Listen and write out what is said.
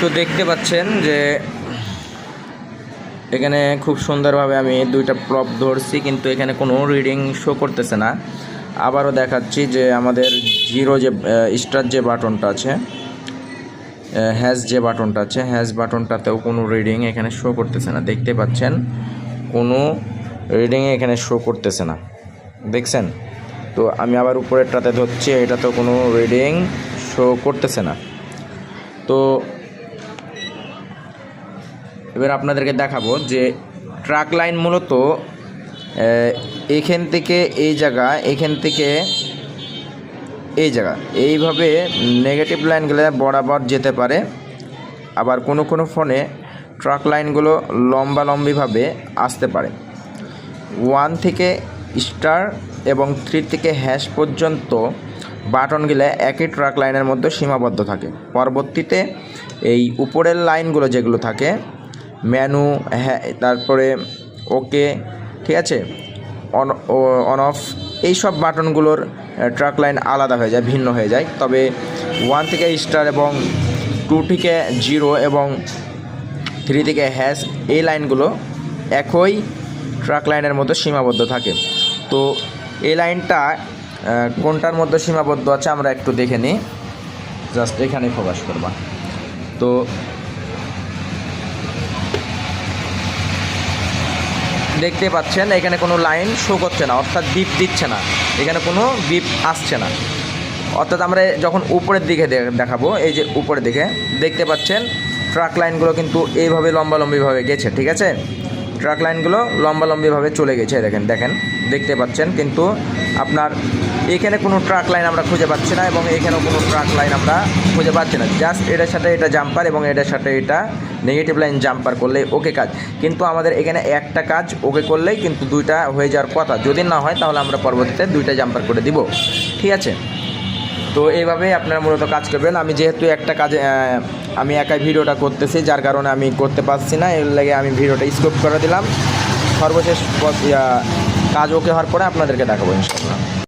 তো দেখতে পাচ্ছেন যে এখানে খুব সুন্দরভাবে আমি দুইটা প্রপ ধরছি, কিন্তু এখানে কোনো রিডিং শো করতেছে না। আবারও দেখাচ্ছি যে আমাদের জিরো যে স্টার যে বাটনটা আছে হ্যাজ যে বাটনটা আছে হ্যাজ বাটনটাতেও কোনো রিডিং এখানে শো করতেছে না। দেখতে পাচ্ছেন, কোনো রিডিং এখানে শো করতেছে না। দেখছেন? তো আমি আবার উপরেরটাতে ধরছি, এটাতেও কোনো রিডিং শো করতেছে না। তো এবার আপনাদেরকে দেখাবো যে ট্রাক লাইন মূলত এখান থেকে এই জায়গা, এখান থেকে এই জায়গা। এইভাবে নেগেটিভ লাইনগুলো বরাবর যেতে পারে। আবার কোনো কোনো ফোনে ট্রাক লাইনগুলো লম্বা লম্বিভাবে আসতে পারে। ওয়ান থেকে স্টার এবং থ্রি থেকে হ্যাশ পর্যন্ত বাটনগুলো একই ট্রাক লাইনের মধ্যে সীমাবদ্ধ থাকে। পরবর্তীতে এই উপরের লাইনগুলো যেগুলো থাকে ম্যানু হ্যাঁ তারপরে ওকে, ঠিক আছে? অন অন অফ এই সব বাটনগুলোর ট্রাক লাইন আলাদা হয়ে যায়, ভিন্ন হয়ে যায়। তবে ওয়ান থেকে স্টার এবং টু থেকে জিরো এবং থ্রি থেকে হ্যাশ এই লাইনগুলো একই ট্রাক লাইনের মধ্যে সীমাবদ্ধ থাকে। তো এই লাইনটা কোনটার মধ্যে সীমাবদ্ধ আছে আমরা একটু দেখে নিই। জাস্ট এখানে ফোকাস করবা। তো দেখতে পাচ্ছেন, এখানে কোনো লাইন শো করছে না, অর্থাৎ বিপ দিচ্ছে না। এখানে কোনো বিপ আসছে না। অর্থাৎ আমরা যখন উপরের দিকে দেখাবো, এই যে উপরের দিকে, দেখতে পাচ্ছেন ট্রাক লাইনগুলো কিন্তু এইভাবে লম্বালম্বিভাবে গেছে, ঠিক আছে? ট্রাক লাইনগুলো লম্বালম্বিভাবে চলে গেছে, দেখেন দেখেন, দেখতে পাচ্ছেন, কিন্তু আপনার এখানে কোনো ট্রাক লাইন আমরা খুঁজে পাচ্ছি না এবং এখানেও কোনো ট্রাক লাইন আমরা খুঁজে পাচ্ছি না। জাস্ট এটার সাথে এটা জাম্পার এবং এটার সাথে এটা নেগেটিভ লাইন জাম্পার করলেই ওকে কাজ। কিন্তু আমাদের এখানে একটা কাজ ওকে করলেই কিন্তু দুইটা হয়ে যাওয়ার কথা। যদি না হয় তাহলে আমরা পরবর্তীতে দুইটা জাম্পার করে দিব। ঠিক আছে? তো এইভাবেই আপনারা মূলত কাজ করবেন। আমি যেহেতু একটা কাজে আমি একাই ভিডিওটা করতেছি, যার কারণে আমি করতে পারছি না। এর লাগে আমি ভিডিওটা স্কোপ করে দিলাম। সর্বশেষ কাজ ওকে হওয়ার পরে আপনাদেরকে দেখাবো ইনশাল্লাহ